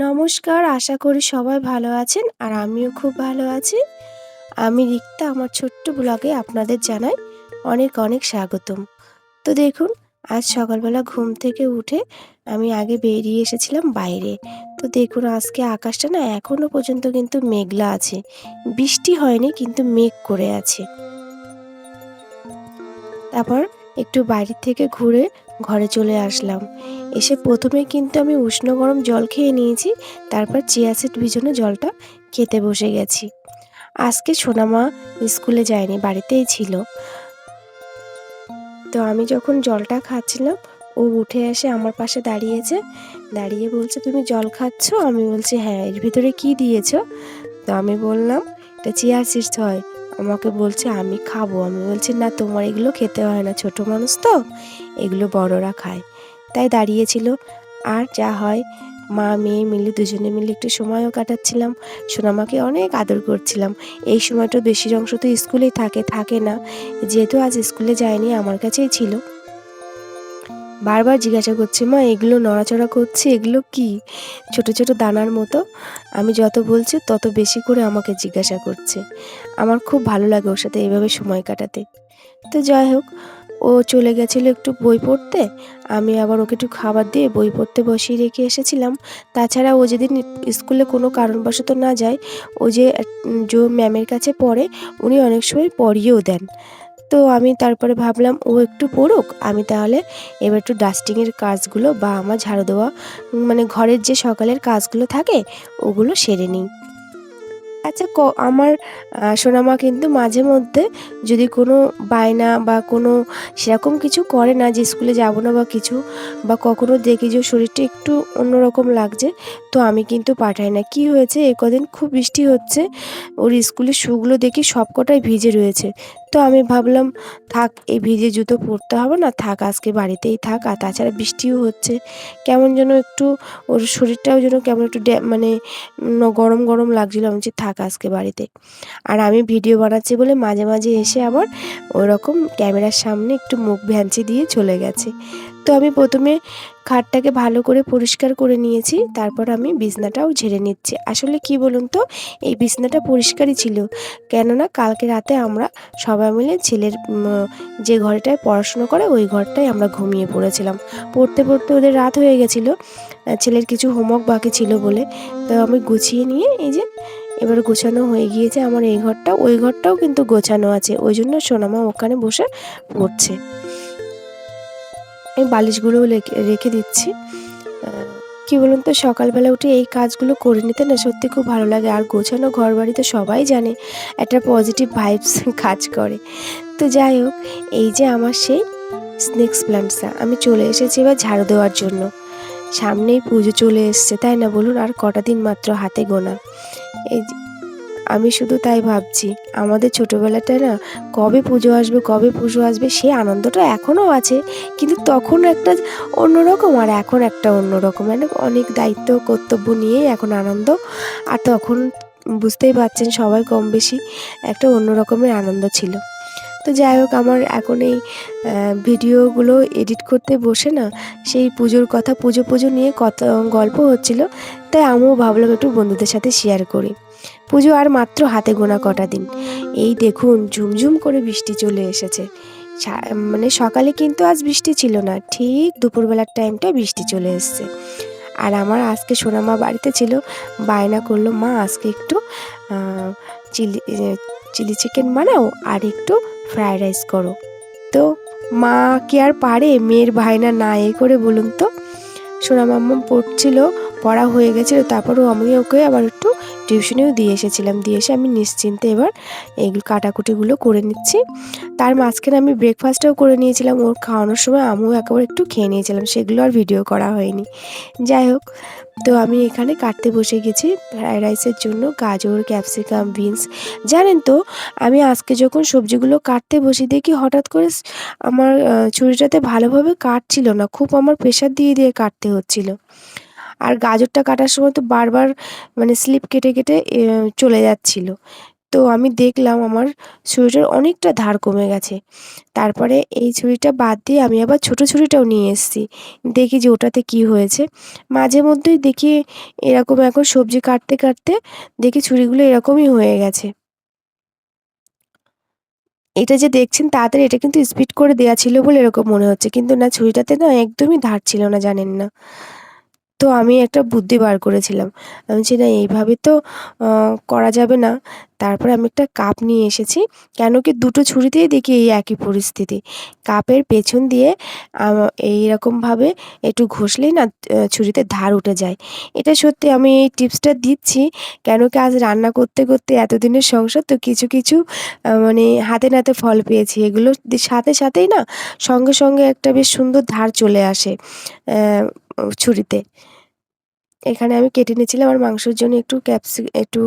নমস্কার, আশা করি সবাই ভালো আছেন আর আমিও খুব ভালো আছি। আমি রিক্তা, আমার ছোট্ট ব্লগে আপনাদের জানাই অনেক অনেক স্বাগতম। তো দেখুন, আজ সকালবেলা ঘুম থেকে উঠে আমি আগে বেরিয়ে এসেছিলাম বাইরে। তো দেখুন, আজকে আকাশটা না এখনও পর্যন্ত কিন্তু মেঘলা আছে। বৃষ্টি হয়নি, কিন্তু মেঘ করে আছে। তারপর একটু বাইরের থেকে ঘুরে ঘরে চলে আসলাম। এসে প্রথমে কিন্তু আমি উষ্ণ গরম জল খেয়ে নিয়েছি, তারপর চিয়া সিড ভিজানো জলটা খেতে বসে গেছি। আজকে সোনামা স্কুলে যায়নি, বাড়িতেই ছিল। তো আমি যখন জলটা খাচ্ছিলাম, ও উঠে এসে আমার পাশে দাঁড়িয়েছে। দাঁড়িয়ে বলছে, তুমি জল খাচ্ছ? আমি বলছি হ্যাঁ এর ভিতরে কি দিয়েছ? তো আমি বললাম, এটা চিয়া সিডস হয়। আমাকে বলছে, আমি খাব। আমি বলছি, না, তোমার এগুলো খেতে হয় না। ছোট মানুষ তো, এগুলো বড়রা খায়। তাই দাঁড়িয়েছিল। আর যা হয়, মা, মেয়ে মিলে, দুজনে মিলে একটু সময়ও কাটাচ্ছিলাম। সোনামাকে অনেক আদর করছিলাম। এই সময়টা বেশির অংশ তো স্কুলেই থাকে থাকে না। যেহেতু আজ স্কুলে যায়নি, আমার কাছেই ছিল। বারবার জিজ্ঞাসা করছে, মা, এগুলো নড়াচড়া করছে, এগুলো কি? ছোট ছোট দানার মতো। আমি যত বলছি, তত বেশি করে আমাকে জিজ্ঞাসা করছে। আমার খুব ভালো লাগে ওর সাথে এভাবে সময় কাটাতে। তো যাই হোক, ও চলে গেছিল একটু বই পড়তে। আমি আবার ওকে একটু খাবার দিয়ে বই পড়তে বসিয়ে রেখে এসেছিলাম। তাছাড়া ও যেদিন স্কুলে কোনো কারণবশত না যায়, ও যে যে ম্যামের কাছে পড়ে, উনি অনেক সময় পড়িয়েও দেন। তো আমি তারপরে ভাবলাম, ও একটু পড়ুক, আমি তাহলে এবার একটু ডাস্টিংয়ের কাজগুলো বা আমার ঝাড়ু দেওয়া মানে ঘরের যে সকালের কাজগুলো থাকে, ওগুলো সেরে নিই। আচ্ছা ক, আমার সোনামা কিন্তু মাঝে মধ্যে যদি কোনো বায়না বা কোনো সেরকম কিছু করে না, যে স্কুলে যাব না বা কিছু, বা কখনো দেখি যে শরীরটা একটু অন্যরকম লাগছে, তো আমি কিন্তু পাঠাই না। কি হয়েছে? এ কদিন খুব বৃষ্টি হচ্ছে, ওর স্কুলের শুগুলো দেখি সব কটাই ভিজে রয়েছে। তো আমি ভাবলাম, থাক, এই ভিজে জুতো পরতে হবে না, থাক, আজকে বাড়িতেই থাক। আর তাছাড়া বৃষ্টিও হচ্ছে। কেমন যেন একটু ওর শরীরটাও যেন কেমন একটু মানে গরম গরম লাগছিল। আমি যে থাক, আজকে বাড়িতে। আর আমি ভিডিও বানাচ্ছি বলে মাঝে মাঝে এসে আবার ওরকম ক্যামেরার সামনে একটু মুখ ভ্যাঞ্চি দিয়ে চলে গেছে। তো আমি প্রথমে খাটটাকে ভালো করে পরিষ্কার করে নিয়েছি, তারপর আমি বিছনাটাও ঝেড়ে নিচ্ছি। আসলে কি বলুন তো, এই বিছনাটা পরিষ্কারই ছিল। কেননা কালকে রাতে আমরা সবাই মিলে ছেলের যে ঘরটায় পড়াশুনো করে, ওই ঘরটায় আমরা ঘুমিয়ে পড়েছিলাম। পড়তে পড়তে ওদের রাত হয়ে গেছিল। ছেলের কিছু হোমওয়ার্ক বাকি ছিল বলে। তো আমি গুছিয়ে নিয়ে এই যে এবার গোছানো হয়ে গিয়েছে আমার এই ঘরটা। ওই ঘরটাও কিন্তু গোছানো আছে। ওই জন্য সোনামা ওখানে বসে পড়ছে। এই বালিশগুলোও রেখে দিচ্ছি। কি বলুন তো, সকালবেলা উঠে এই কাজগুলো করে নিতে না সত্যি খুব ভালো লাগে। আর গোছানো ঘর বাড়িতে সবাই জানে, একটা পজিটিভ ভাইবস কাজ করে। তো যাই হোক, এই যে আমার সেই স্নেক্স প্লান্টসটা আমি চলে এসেছি এবার ঝাড়ু দেওয়ার জন্য। সামনেই পুজো চলে এসছে, তাই না বলুন? আর কটা দিন মাত্র হাতে গোনা। এই আমি শুধু তাই ভাবছি, আমাদের ছোটোবেলাটায় না, কবে পুজো আসবে, কবে পুজো আসবে, সে আনন্দটা এখনও আছে, কিন্তু তখন একটা অন্যরকম আর এখন একটা অন্যরকম মানে অনেক দায়িত্ব, কর্তব্য নিয়েই এখন আনন্দ, আর তখন বুঝতেই পারছেন সবাই কম বেশি একটা অন্য রকমের আনন্দ ছিল। তো যাই হোক, আমার এখন এই ভিডিওগুলো এডিট করতে বসে না, সেই পুজোর কথা, পুজো পুজো নিয়ে কত গল্প হচ্ছিল, তাই আমিও ভাবলাম একটু বন্ধুদের সাথে শেয়ার করি। পুজো আর মাত্র হাতে গোনা কটা দিন। এই দেখুন, ঝুমঝুম করে বৃষ্টি চলে এসেছে। মানে সকালে কিন্তু আজ বৃষ্টি ছিল না, ঠিক দুপুরবেলার টাইমটা বৃষ্টি চলে এসছে। আর আমার আজকে সোনামা বাড়িতে ছিল, বায়না করল, মা, আজকে একটু চিলি চিলি চিকেন বানাও আর একটু ফ্রায়েড রাইস করো। তো মা কি আর পারে? মেয়ের ভাইনা না এ করে বলুন তো? সোনা মাম্মা পড়ছিল পড়া হয়ে গেছিল, তারপরও আমি ওকে আবার একটু টিউশনেও দিয়ে এসেছিলাম। দিয়ে এসে আমি নিশ্চিন্তে এবার এইগুলো কাটাকুটিগুলো করে নিচ্ছি। তার মাঝখানে আমি ব্রেকফাস্টও করে নিয়েছিলাম। ওর খাওয়ানোর সময় আমিও একেবারে একটু খেয়ে নিয়েছিলাম, সেগুলো আর ভিডিও করা হয়নি। যাই হোক, তো আমি এখানে কাটতে বসে গেছি ফ্রায়েড রাইসের জন্য, গাজর, ক্যাপসিকাম, বিনস। জানেন তো, আমি আজকে যখন সবজিগুলো কাটতে বসি, দেখি হঠাৎ করে আমার ছুরিটাতে ভালোভাবে কাটছিল না, খুব আমার প্রেশার দিয়ে দিয়ে কাটতে হচ্ছিল। আর গাজরটা কাটার সময় তো বারবার মানে স্লিপ কেটে কেটে চলে যাচ্ছিল। তো আমি দেখলাম আমার ছুরিটার অনেকটা ধার কমে গেছে। তারপরে এই ছুরিটা বাদ দিয়ে আমি আবার ছোটো ছুরিটাও নিয়ে এসেছি। দেখি যে ওটাতে কী হয়েছে। মাঝে মধ্যেই দেখি এরকম এখন সবজি কাটতে কাটতে দেখি ছুরিগুলো এরকমই হয়ে গেছে। এটা যে দেখছেন তাড়াতাড়ি এটা কিন্তু স্পিড করে দেওয়া ছিল বলে এরকম মনে হচ্ছে। কিন্তু না, ছুরিটাতে না একদমই ধার ছিল না, জানেন না। তো আমি একটা বুদ্ধি বার করেছিলাম। আমি বলছি, না, এইভাবে তো করা যাবে না। তারপরে আমি একটা কাপ নিয়ে এসেছি। কেন কি দুটো ছুরিতেই দেখি এই একই পরিস্থিতি। কাপের পেছন দিয়ে এইরকমভাবে একটু ঘষলেই না ছুরিতে ধার উঠে যায়। এটা সত্যি আমি এই টিপসটা দিচ্ছি। কেন কি আজ রান্না করতে করতে এতদিনের সংসার, তো কিছু কিছু মানে হাতে নাতে ফল পেয়েছি। এগুলো সাথে, সাথেই না, সঙ্গে সঙ্গে একটা বেশ সুন্দর ধার চলে আসে ছুরিতে। এখানে আমি কেটে নিয়েছিলাম আর মাংসের জন্য একটু ক্যাপসি, একটু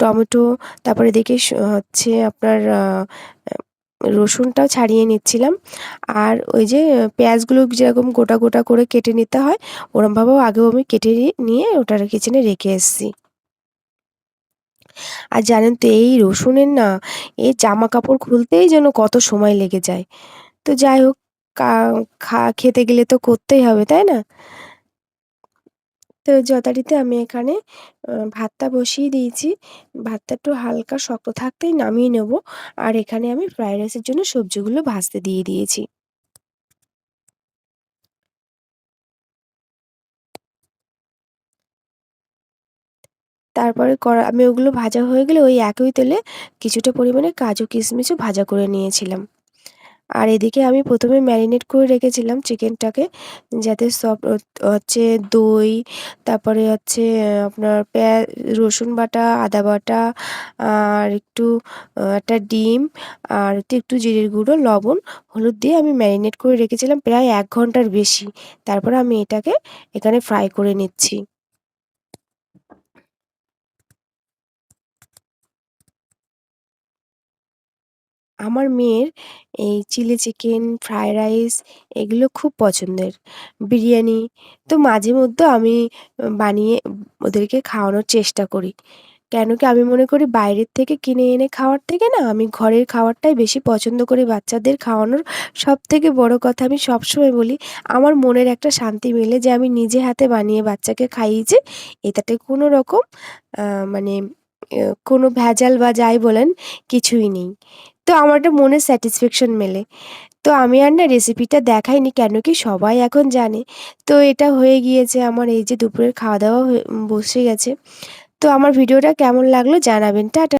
টমেটো, তারপরে দেখি হচ্ছে আপনার রসুনটাও ছাড়িয়ে নিচ্ছিলাম। আর ওই যে পেঁয়াজগুলো যেরকম গোটা গোটা করে কেটে নিতে হয়, ওরমভাবেও আগেও আমি কেটে নিয়ে ওটার কিচেনে রেখে এসেছি। আর জানেন তো এই রসুনের না, এই জামা কাপড় খুলতেই যেন কত সময় লেগে যায়। তো যাই হোক খেতে গেলে তো করতেই হবে, তাই না? তো যথারীতি আমি এখানে ভাতটা বসিয়ে দিয়েছি। ভাতটা একটু হালকা শক্ত থাকতেই নামিয়ে নেব। আর এখানে আমি ফ্রায়েড রাইসের জন্য সবজিগুলো ভাজতে দিয়ে দিয়েছি। তারপরে করা আমি ওগুলো ভাজা হয়ে গেলে ওই একই তেলে কিছুটা পরিমাণে কাজু কিশমিশও ভাজা করে নিয়েছিলাম। আর এদিকে আমি প্রথমে ম্যারিনেট করে রেখেছিলাম চিকেনটাকে, যাতে সব হচ্ছে দই, তারপরে হচ্ছে আপনার পেঁয়াজ, রসুন বাটা, আদা বাটা, আর একটু একটা ডিম, আর একটু জিরের গুঁড়ো, লবণ, হলুদ দিয়ে আমি ম্যারিনেট করে রেখেছিলাম প্রায় এক ঘণ্টার বেশি। তারপরে আমি এটাকে এখানে ফ্রাই করে নিচ্ছি। আমার মেয়ের এই চিলি চিকেন, ফ্রায়েড রাইস এগুলো খুব পছন্দের। বিরিয়ানি তো মাঝে মধ্যে আমি বানিয়ে ওদেরকে খাওয়ানোর চেষ্টা করি। কেন কি আমি মনে করি বাইরের থেকে কিনে এনে খাওয়ার থেকে না আমি ঘরের খাবারটাই বেশি পছন্দ করি বাচ্চাদের খাওয়ানোর। সব থেকে বড় কথা আমি সবসময় বলি, আমার মনের একটা শান্তি মেলে যে আমি নিজে হাতে বানিয়ে বাচ্চাকে খাইয়েছি, এটাতে কোনো রকম মানে কোনো ভেজাল বা যাই বলেন কিছুই নেই। তো আমার একটা মনে স্যাটিসফ্যাকশন মেলে। তো আমি আর না রেসিপিটা দেখাইনি কেন কি সবাই এখন জানে। তো এটা হয়ে গিয়েছে আমার এই যে দুপুরের খাওয়া দাওয়া বসে গেছে। তো আমার ভিডিওটা কেমন লাগল জানাবেন। টাটা।